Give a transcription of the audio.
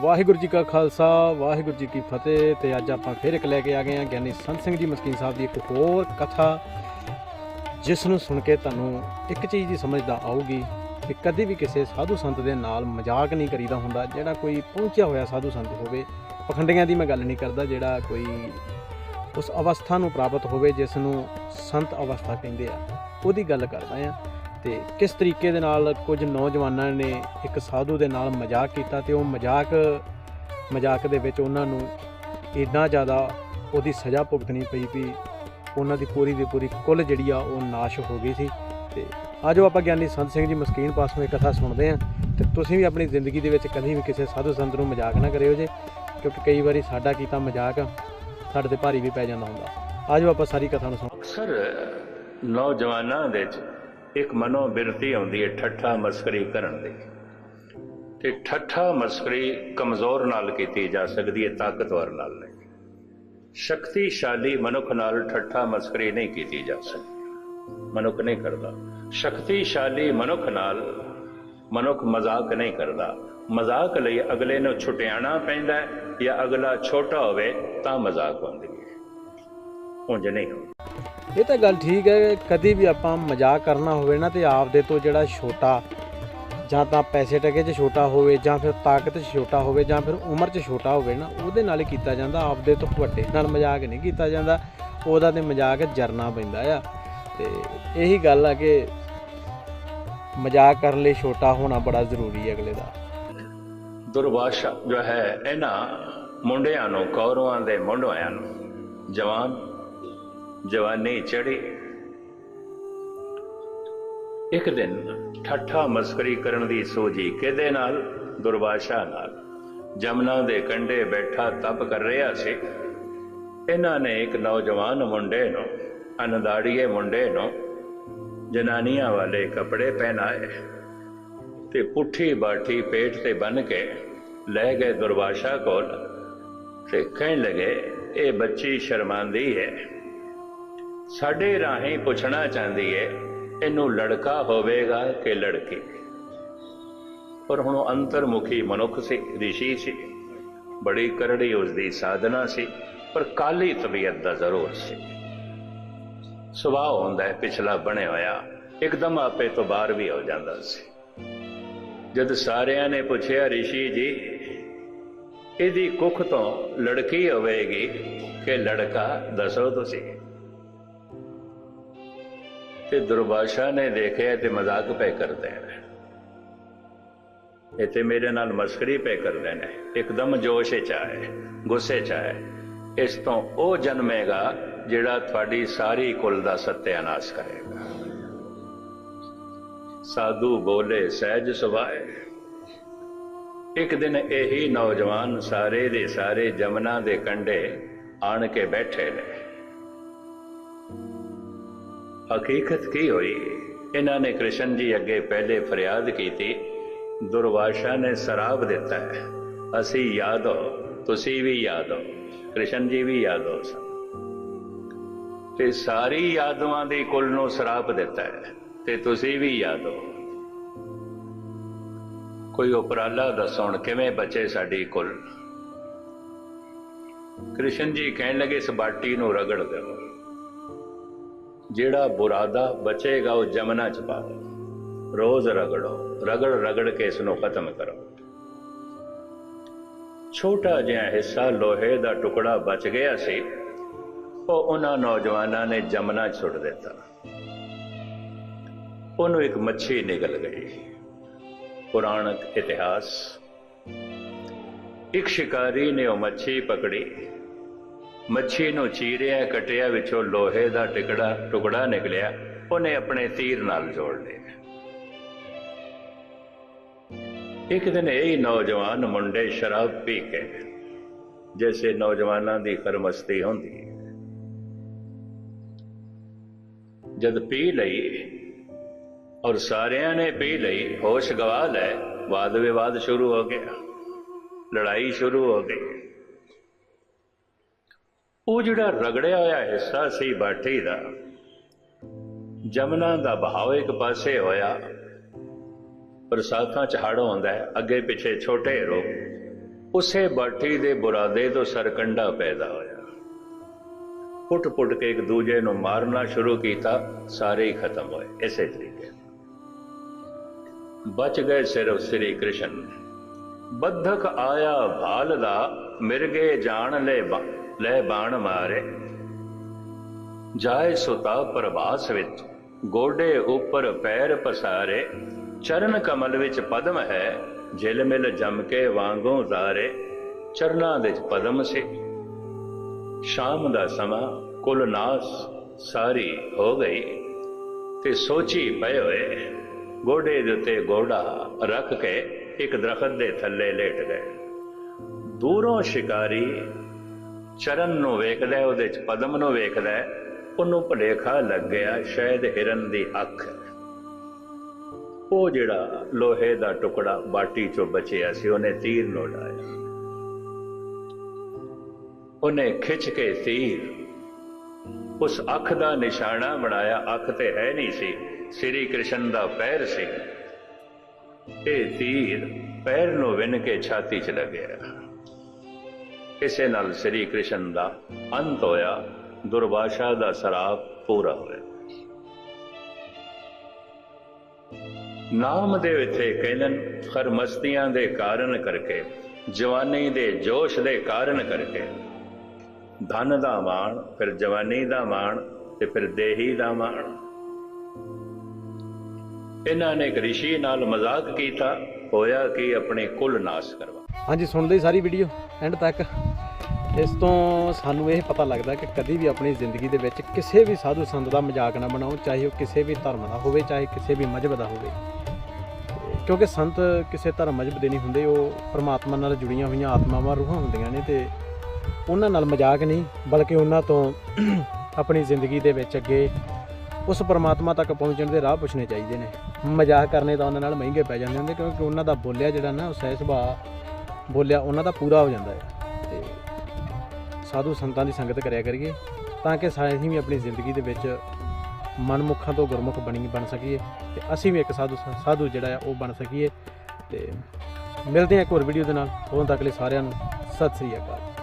ਵਾਹਿਗੁਰੂ ਜੀ ਕਾ ਖਾਲਸਾ, ਵਾਹਿਗੁਰੂ ਜੀ ਕੀ ਫਤਿਹ ਤੇ ਅੱਜ ਆਪਾਂ ਫਿਰ ਇੱਕ ਲੈ ਕੇ ਆ ਗਏ ਹਾਂ ਗਿਆਨੀ ਸੰਤ ਸਿੰਘ ਜੀ ਮਸਕੀਨ ਸਾਹਿਬ ਦੀ ਇੱਕ ਹੋਰ ਕਥਾ, ਜਿਸ ਨੂੰ ਸੁਣ ਕੇ ਤੁਹਾਨੂੰ ਇੱਕ ਚੀਜ਼ ਦੀ ਸਮਝ ਦਾ ਆਊਗੀ ਕਿ ਕਦੇ ਵੀ ਕਿਸੇ ਸਾਧੂ ਸੰਤ ਦੇ ਨਾਲ ਮਜ਼ਾਕ ਨਹੀਂ ਕਰੀਦਾ ਹੁੰਦਾ, ਜਿਹੜਾ ਕੋਈ ਪਹੁੰਚਿਆ ਹੋਇਆ ਸਾਧੂ ਸੰਤ ਹੋਵੇ, ਪਖੰਡੀਆਂ ਦੀ ਮੈਂ ਗੱਲ ਨਹੀਂ ਕਰਦਾ, ਜਿਹੜਾ ਕੋਈ ਉਸ ਅਵਸਥਾ ਨੂੰ ਪ੍ਰਾਪਤ ਹੋਵੇ ਜਿਸ ਨੂੰ ਸੰਤ ਅਵਸਥਾ ਕਹਿੰਦੇ ਆ, ਉਹਦੀ ਗੱਲ ਕਰਦਾ ਆ ਤੇ ਕਿਸ ਤਰੀਕੇ ਦੇ ਨਾਲ ਕੁਝ ਨੌਜਵਾਨਾਂ ਨੇ ਇੱਕ ਸਾਧੂ ਦੇ ਨਾਲ ਮਜ਼ਾਕ ਕੀਤਾ ਤੇ ਉਹ ਮਜ਼ਾਕ ਮਜ਼ਾਕ ਦੇ ਵਿੱਚ ਉਹਨਾਂ ਨੂੰ ਇੰਨਾ ਜ਼ਿਆਦਾ ਉਹਦੀ ਸਜ਼ਾ ਭੁਗਤਣੀ ਪਈ ਵੀ ਉਹਨਾਂ ਦੀ ਪੂਰੀ ਦੀ ਪੂਰੀ ਕੁੱਲ ਜਿਹੜੀ ਆ ਉਹ ਨਾਸ਼ ਹੋ ਗਈ ਸੀ। ਤੇ ਆਜੋ ਆਪਾਂ ਗਿਆਨੀ ਸੰਤ ਸਿੰਘ ਜੀ ਮਸਕੀਨ ਪਾਸੋਂ ਇਹ ਕਥਾ ਸੁਣਦੇ ਆਂ ਤੇ ਤੁਸੀਂ ਵੀ ਆਪਣੀ ਜ਼ਿੰਦਗੀ ਦੇ ਵਿੱਚ ਕਦੀ ਵੀ ਕਿਸੇ ਸਾਧੂ ਸੰਤ ਨੂੰ ਮਜ਼ਾਕ ਨਾ ਕਰਿਓ ਜੇ, ਕਿਉਂਕਿ ਕਈ ਵਾਰੀ ਸਾਡਾ ਕੀਤਾ ਮਜ਼ਾਕ ਸਾਡੇ ਤੇ ਭਾਰੀ ਵੀ ਪੈ ਜਾਂਦਾ ਹੁੰਦਾ। ਆਜੋ ਆਪਾਂ ਸਾਰੀ ਕਥਾ ਨੂੰ ਸੁਣ ਅਕਸਰ ਨੌਜਵਾਨਾਂ ਦੇ ਵਿੱਚ ਇੱਕ ਮਨੋਬਿਰਤੀ ਆਉਂਦੀ ਹੈ ਠੱਠਾ ਮਸਕਰੀ ਕਰਨ ਦੀ। ਤੇ ਠੱਠਾ ਮਸਕਰੀ ਕਮਜ਼ੋਰ ਨਾਲ ਕੀਤੀ ਜਾ ਸਕਦੀ ਹੈ, ਤਾਕਤਵਰ ਨਾਲ ਨਹੀਂ। ਸ਼ਕਤੀਸ਼ਾਲੀ ਮਨੁੱਖ ਨਾਲ ਠੱਠਾ ਮਸਕਰੀ ਨਹੀਂ ਕੀਤੀ ਜਾ ਸਕਦੀ। ਮਨੁੱਖ ਨਹੀਂ ਕਰਦਾ। ਸ਼ਕਤੀਸ਼ਾਲੀ ਮਨੁੱਖ ਨਾਲ ਮਨੁੱਖ ਮਜ਼ਾਕ ਨਹੀਂ ਕਰਦਾ। ਮਜ਼ਾਕ ਲਈ ਅਗਲੇ ਨੂੰ ਛੁਟਿਆਣਾ ਪੈਂਦਾ ਜਾਂ ਅਗਲਾ ਛੋਟਾ ਹੋਵੇ ਤਾਂ ਮਜ਼ਾਕ ਹੁੰਦੀ ਹੈ। ਨਹੀਂ ਹੁੰਦੀ ਇਹ ਤਾਂ ਗੱਲ ਠੀਕ ਹੈ ਕਦੀ ਵੀ ਆਪਾਂ ਮਜ਼ਾਕ ਕਰਨਾ ਹੋਵੇ ਨਾ ਤੇ ਆਪਦੇ ਤੋਂ ਜਿਹੜਾ ਛੋਟਾ ਜਾਂ ਤਾਂ ਪੈਸੇ ਟਕੇ 'ਚ ਛੋਟਾ ਹੋਵੇ ਜਾਂ ਫਿਰ ਤਾਕਤ 'ਚ ਛੋਟਾ ਹੋਵੇ ਜਾਂ ਫਿਰ ਉਮਰ 'ਚ ਛੋਟਾ ਹੋਵੇ ਨਾ ਉਹਦੇ ਨਾਲ ਹੀ ਕੀਤਾ ਜਾਂਦਾ ਆਪਦੇ ਤੋਂ ਵੱਡੇ ਨਾਲ ਮਜ਼ਾਕ ਨਹੀਂ ਕੀਤਾ ਜਾਂਦਾ ਉਹਦਾ ਤੇ ਮਜ਼ਾਕ ਜਰਨਾ ਪੈਂਦਾ ਆ। ਤੇ ਇਹੀ ਗੱਲ ਆ ਕਿ ਮਜ਼ਾਕ ਕਰਨ ਲਈ ਛੋਟਾ ਹੋਣਾ ਬੜਾ ਜ਼ਰੂਰੀ ਹੈ ਅਗਲੇ ਦਾ। ਦੁਰਵਾਸ਼ਾ ਜੋ ਹੈ ਇਹਨਾਂ ਮੁੰਡਿਆਂ ਨੂੰ ਕੌਰਵਾਂ ਦੇ ਮੁੰਡਿਆਂ ਨੂੰ ਜਵਾਨ ਜਵਾਨੀ ਚੜੀ। ਇੱਕ ਦਿਨ ਠੱਠਾ ਮਸਕਰੀ ਕਰਨ ਦੀ ਸੋਝੀ ਕਿਹਦੇ ਨਾਲ? ਦੁਰਵਾਸ਼ਾ ਨਾਲ। ਜਮਨਾ ਦੇ ਕੰਢੇ ਬੈਠਾ ਤਪ ਕਰ ਰਿਹਾ ਸੀ। ਇਹਨਾਂ ਨੇ ਇੱਕ ਨੌਜਵਾਨ ਮੁੰਡੇ ਨੂੰ, ਅਨਦਾੜੀਏ ਮੁੰਡੇ ਨੂੰ ਜਨਾਨੀਆਂ ਵਾਲੇ ਕੱਪੜੇ ਪਹਿਨਾਏ ਤੇ ਪੁੱਠੀ ਬਾਠੀ ਪੇਟ ਤੇ ਬੰਨ ਕੇ ਲੈ ਗਏ ਦੁਰਵਾਸ਼ਾ ਕੋਲ ਤੇ ਕਹਿਣ ਲਗੇ, ਇਹ ਬੱਚੀ ਸ਼ਰਮਾਂਦੀ ਹੈ। ਸਾਡੇ ਰਾਹੀਂ ਪੁੱਛਣਾ ਚਾਹੁੰਦੀ ਹੈ ਇਹਨੂੰ ਲੜਕਾ ਹੋਵੇਗਾ ਕਿ ਲੜਕੀ? ਪਰ ਹੁਣ ਅੰਤਰਮੁਖੀ ਮਨੁੱਖ ਸੀ, ਰਿਸ਼ੀ ਸੀ, ਬੜੀ ਕਰੜੀ ਉਸ ਦੀ ਸਾਧਨਾ ਸੀ, ਪਰ ਕਾਲੀ ਤਬੀਅਤ ਦਾ ਜ਼ਰੂਰ ਸੀ। ਸੁਭਾਅ ਹੁੰਦਾ ਹੈ, ਪਿਛਲਾ ਬਣਿਆ ਹੋਇਆ, ਇੱਕਦਮ ਆਪੇ ਤੋਂ ਬਾਹਰ ਵੀ ਹੋ ਜਾਂਦਾ ਸੀ। ਜਦ ਸਾਰਿਆਂ ਨੇ ਪੁੱਛਿਆ, ਰਿਸ਼ੀ ਜੀ, ਇਹਦੀ ਕੁੱਖ ਤੋਂ ਲੜਕੀ ਹੋਵੇਗੀ ਕਿ ਲੜਕਾ? ਦੱਸੋ ਤੁਸੀਂ। ਤੇ ਦੁਰਵਾਸ਼ਾ ਨੇ ਦੇਖਿਆ ਤੇ ਮਜ਼ਾਕ ਪੈ ਕਰਦੇ ਨੇ ਇਹ ਤੇ ਮੇਰੇ ਨਾਲ ਮਸਕਰੀ ਪੈ ਕਰਦੇ ਨੇ ਇੱਕਦਮ ਜੋਸ਼ ਚ ਆਏ ਗੁੱਸੇ ਚ ਆਏ ਇਸ ਤੋਂ ਉਹ ਜਨਮੇਗਾ ਜਿਹੜਾ ਤੁਹਾਡੀ ਸਾਰੀ ਕੁਲ ਦਾ ਸਤਿਆਨਾਸ਼ ਕਰੇਗਾ। ਸਾਧੂ ਬੋਲੇ ਸਹਿਜ ਸੁਭਾਏ ਇੱਕ ਦਿਨ ਇਹੀ ਨੌਜਵਾਨ ਸਾਰੇ ਦੇ ਸਾਰੇ ਜਮਨਾ ਦੇ ਕੰਢੇ ਆਣ ਕੇ ਬੈਠੇ ਨੇ। ਹਕੀਕਤ ਕੀ ਹੋਈ? ਇਹਨਾਂ ਨੇ ਕ੍ਰਿਸ਼ਨ ਜੀ ਅੱਗੇ ਪਹਿਲੇ ਫਰਿਆਦ ਕੀਤੀ, ਦੁਰਵਾਸ਼ਾ ਨੇ ਸਰਾਪ ਦਿੱਤਾ ਹੈ। ਅਸੀਂ ਯਾਦ ਹੋ, ਤੁਸੀਂ ਵੀ ਯਾਦ ਹੋ, ਕ੍ਰਿਸ਼ਨ ਜੀ ਵੀ ਯਾਦ ਹੋ ਤੇ ਸਾਰੀ ਯਾਦਾਂ ਦੀ ਕੁੱਲ ਨੂੰ ਸਰਾਪ ਦਿੱਤਾ ਹੈ, ਤੇ ਤੁਸੀਂ ਵੀ ਯਾਦ ਹੋ। ਕੋਈ ਉਪਰਾਲਾ ਦੱਸੋ ਕਿਵੇਂ ਬਚੇ ਸਾਡੀ ਕੁੱਲ? ਕ੍ਰਿਸ਼ਨ ਜੀ ਕਹਿਣ ਲੱਗੇ, ਇਸ ਬਾਟੀ ਨੂੰ ਰਗੜ ਦਿਓ। ਜਿਹੜਾ ਬੁਰਾਦਾ ਬਚੇਗਾ ਉਹ ਜਮਨਾ ਚ ਪਾ ਦਿਓ ਰੋਜ਼ ਰਗੜੋ, ਰਗੜ ਰਗੜ ਕੇ ਇਸ ਨੂੰ ਖਤਮ ਕਰੋ। ਛੋਟਾ ਜਿਹਾ ਹਿੱਸਾ ਲੋਹੇ ਦਾ ਟੁਕੜਾ ਬਚ ਗਿਆ ਸੀ, ਉਹ ਉਹਨਾਂ ਨੌਜਵਾਨਾਂ ਨੇ ਜਮਨਾ ਛੁੱਟ ਦਿੱਤਾ। ਉਹਨੂੰ ਇੱਕ ਮੱਛੀ ਨਿਕਲ ਗਈ। ਪੁਰਾਣਕ ਇਤਿਹਾਸ। ਇੱਕ ਸ਼ਿਕਾਰੀ ਨੇ ਉਹ ਮੱਛੀ ਪਕੜੀ। ਮੱਛੀ ਨੂੰ ਚੀਰਿਆ, ਕਟਿਆ, ਵਿੱਚੋਂ ਲੋਹੇ ਦਾ ਟਿਕੜਾ, ਟੁਕੜਾ ਨਿਕਲਿਆ, ਉਹਨੇ ਆਪਣੇ ਤੀਰ ਨਾਲ ਜੋੜ ਲਿਆ। ਇੱਕ ਦਿਨ ਇਹ ਨੌਜਵਾਨ ਮੁੰਡੇ ਸ਼ਰਾਬ ਪੀ ਕੇ, ਜੈਸੇ ਨੌਜਵਾਨਾਂ ਦੀ ਖਰਮਸਤੀ ਹੁੰਦੀ ਹੈ। ਜਦ ਪੀ ਲਈ ਔਰ ਸਾਰਿਆਂ ਨੇ ਪੀ ਲਈ, ਹੋਸ਼ ਗਵਾ ਲੈ ਵਾਦ ਵਿਵਾਦ ਸ਼ੁਰੂ ਹੋ ਗਿਆ। ਲੜਾਈ ਸ਼ੁਰੂ ਹੋ ਗਈ। ਉਹ ਜਿਹੜਾ ਰਗੜਿਆ ਹੋਇਆ ਹਿੱਸਾ ਸੀ ਬਾਠੀ ਦਾ, ਜਮਨਾ ਦਾ ਬਹਾਵ ਇੱਕ ਪਾਸੇ ਹੋਇਆ, ਬਰਸਾਤਾਂ ਚ ਹੜ ਆਉਂਦਾ ਹੈ, ਅੱਗੇ ਪਿੱਛੇ ਛੋਟੇ ਰੋ, ਉਸੇ ਬਾਟੀ ਦੇ ਬੁਰਾਦੇ ਤੋਂ ਸਰਕੰਡਾ ਪੈਦਾ ਹੋਇਆ। ਪੁੱਟ-ਪੁੱਟ ਕੇ ਇੱਕ ਦੂਜੇ ਨੂੰ ਮਾਰਨਾ ਸ਼ੁਰੂ ਕੀਤਾ, ਸਾਰੇ ਹੀ ਖਤਮ ਹੋਏ, ਇਸੇ ਤਰੀਕੇ ਬਚ ਗਏ ਸਿਰਫ ਸ੍ਰੀ ਕ੍ਰਿਸ਼ਨ। ਬੱਧਕ ਆਇਆ ਭਾਲ ਦਾ, ਮਿਰਗੇ ਜਾਣ ਲੈ ਬਾ- ਲੈ ਬਾਣ ਮਾਰੇ। ਜਾਏ ਸੁਤਾ ਪ੍ਰਭਾਸ ਵਿੱਚ, ਗੋਡੇ ਉੱਪਰ ਪੈਰ ਪਸਾਰੇ। ਚਰਨ ਕਮਲ ਵਿੱਚ ਪਦਮ ਹੈ ਜਿਲ ਮਿਲ ਜਮ ਕੇ ਵਾਂਗੋਂ ਜ਼ਾਰੇ। ਚਰਨਾਂ ਵਿੱਚ ਪਦਮ ਸੇ। ਸ਼ਾਮ ਦਾ ਸਮਾਂ, ਕੁਲ ਨਾਸ ਸਾਰੀ ਹੋ ਗਈ। ਤੇ ਸੋਚੀ ਪਏ ਹੋਏ, ਗੋਡੇ ਦੇ ਉੱਤੇ ਗੋਡਾ ਰੱਖ ਕੇ ਇੱਕ ਦਰਖਤ ਦੇ ਥੱਲੇ ਲੇਟ ਗਏ। ਦੂਰੋਂ ਸ਼ਿਕਾਰੀ ਚਰਨ ਨੂੰ ਵੇਖਦਾ ਉਹਦੇ ਚ ਪਦਮ ਨੂੰ ਵੇਖਦਾ ਉਹਨੂੰ ਭਲੇਖਾ ਲੱਗ ਗਿਆ ਸ਼ਾਇਦ ਹਿਰਨ ਦੀ ਅੱਖ ਉਹ ਜਿਹੜਾ ਲੋਹੇ ਦਾ ਟੁਕੜਾ ਬਾਟੀ ਚੋਂ ਬਚਿਆ ਸੀ, ਉਹਨੇ ਤੀਰ ਨੂੰ ਲਾਇਆ। ਉਹਨੇ ਖਿੱਚ ਕੇ ਤੀਰ, ਉਸ ਅੱਖ ਦਾ ਨਿਸ਼ਾਨਾ ਬਣਾਇਆ, ਅੱਖ ਤੇ ਹੈ ਨਹੀਂ ਸੀ, ਸ੍ਰੀ ਕ੍ਰਿਸ਼ਨ ਦਾ ਪੈਰ ਸੀ। ਇਹ ਤੀਰ ਪੈਰ ਨੂੰ ਵਿੰਨ ਕੇ ਛਾਤੀ 'ਚ ਲੱਗਿਆ। ਇਸੇ ਨਾਲ ਸ੍ਰੀ ਕ੍ਰਿਸ਼ਨ ਦਾ ਅੰਤ ਹੋਇਆ ਦੁਰਵਾਸ਼ਾ ਦਾ ਸਰਾਪ ਪੂਰਾ ਹੋਇਆ। ਨਾਮ ਦੇ ਵਿਥੇ ਕਹਿੰਦਨ ਖਰਮਸਤੀਆਂ ਦੇ ਕਾਰਨ ਕਰਕੇ, ਜਵਾਨੀ ਦੇ ਜੋਸ਼ ਦੇ ਕਾਰਨ ਕਰਕੇ। ਧਨ ਦਾ ਮਾਣ, ਫਿਰ ਜਵਾਨੀ ਦਾ ਮਾਣ, ਤੇ ਫਿਰ ਦੇਹੀ ਦਾ ਮਾਣ। ਇਹਨਾਂ ਨੇ ਇੱਕ ਰਿਸ਼ੀ ਨਾਲ ਮਜ਼ਾਕ ਕੀਤਾ, ਹੋਇਆ ਕਿ ਆਪਣੇ ਕੁੱਲ ਨਾਸ ਕਰਵਾ। ਹਾਂਜੀ, ਸੁਣਦੇ ਹੀ ਸਾਰੀ ਵੀਡੀਓ ਐਂਡ ਤੱਕ। ਇਸ ਤੋਂ ਸਾਨੂੰ ਇਹ ਪਤਾ ਲੱਗਦਾ ਕਿ ਕਦੀ ਵੀ ਆਪਣੀ ਜ਼ਿੰਦਗੀ ਦੇ ਵਿੱਚ ਕਿਸੇ ਵੀ ਸਾਧੂ ਸੰਤ ਦਾ ਮਜ਼ਾਕ ਨਾ ਬਣਾਓ, ਚਾਹੇ ਉਹ ਕਿਸੇ ਵੀ ਧਰਮ ਦਾ ਹੋਵੇ, ਚਾਹੇ ਕਿਸੇ ਵੀ ਮਜ਼ਹਬ ਦਾ ਹੋਵੇ। ਕਿਉਂਕਿ ਸੰਤ ਕਿਸੇ ਧਰਮ, ਮਜ਼ਹਬ ਦੇ ਨਹੀਂ ਹੁੰਦੇ, ਉਹ ਪ੍ਰਮਾਤਮਾ ਨਾਲ ਜੁੜੀਆਂ ਹੋਈਆਂ ਆਤਮਾਵਾਂ, ਰੂਹਾਂ ਹੁੰਦੀਆਂ ਨੇ ਤੇ ਉਹਨਾਂ ਨਾਲ ਮਜ਼ਾਕ ਨਹੀਂ, ਬਲਕਿ ਉਹਨਾਂ ਤੋਂ ਆਪਣੀ ਜ਼ਿੰਦਗੀ ਦੇ ਵਿੱਚ ਅੱਗੇ ਉਸ ਪਰਮਾਤਮਾ ਤੱਕ ਪਹੁੰਚਣ ਦੇ ਰਾਹ ਪੁੱਛਣੇ ਚਾਹੀਦੇ ਨੇ। ਮਜ਼ਾਕ ਕਰਨੇ ਤਾਂ ਉਹਨਾਂ ਨਾਲ ਮਹਿੰਗੇ ਪੈ ਜਾਂਦੇ ਹੁੰਦੇ, ਕਿਉਂਕਿ ਉਹਨਾਂ ਦਾ ਬੋਲਿਆ ਜਿਹੜਾ ਨਾ, ਉਹ ਸਹਿ ਸੁਭਾਅ ਬੋਲਿਆ, ਉਹਨਾਂ ਦਾ ਪੂਰਾ ਹੋ ਜਾਂਦਾ ਹੈ। ਤੇ ਸਾਧੂ ਸੰਤਾਂ ਦੀ ਸੰਗਤ ਕਰਿਆ ਕਰੀਏ ਤਾਂ ਕਿ ਅਸੀਂ ਵੀ ਆਪਣੀ ਜ਼ਿੰਦਗੀ ਦੇ ਵਿੱਚ ਮਨਮੁੱਖਾਂ ਤੋਂ ਗੁਰਮੁਖ ਬਣੀ, ਬਣ ਸਕੀਏ ਤੇ ਅਸੀਂ ਵੀ ਇੱਕ ਸਾਧੂ ਸਾਧੂ ਜਿਹੜਾ ਆ, ਉਹ ਬਣ ਸਕੀਏ ਤੇ ਮਿਲਦੇ ਹਾਂ ਇੱਕ ਹੋਰ ਵੀਡੀਓ ਦੇ ਨਾਲ। ਉਦੋਂ ਤੱਕ ਲਈ ਸਾਰਿਆਂ ਨੂੰ ਸਤਿ ਸ੍ਰੀ ਅਕਾਲ।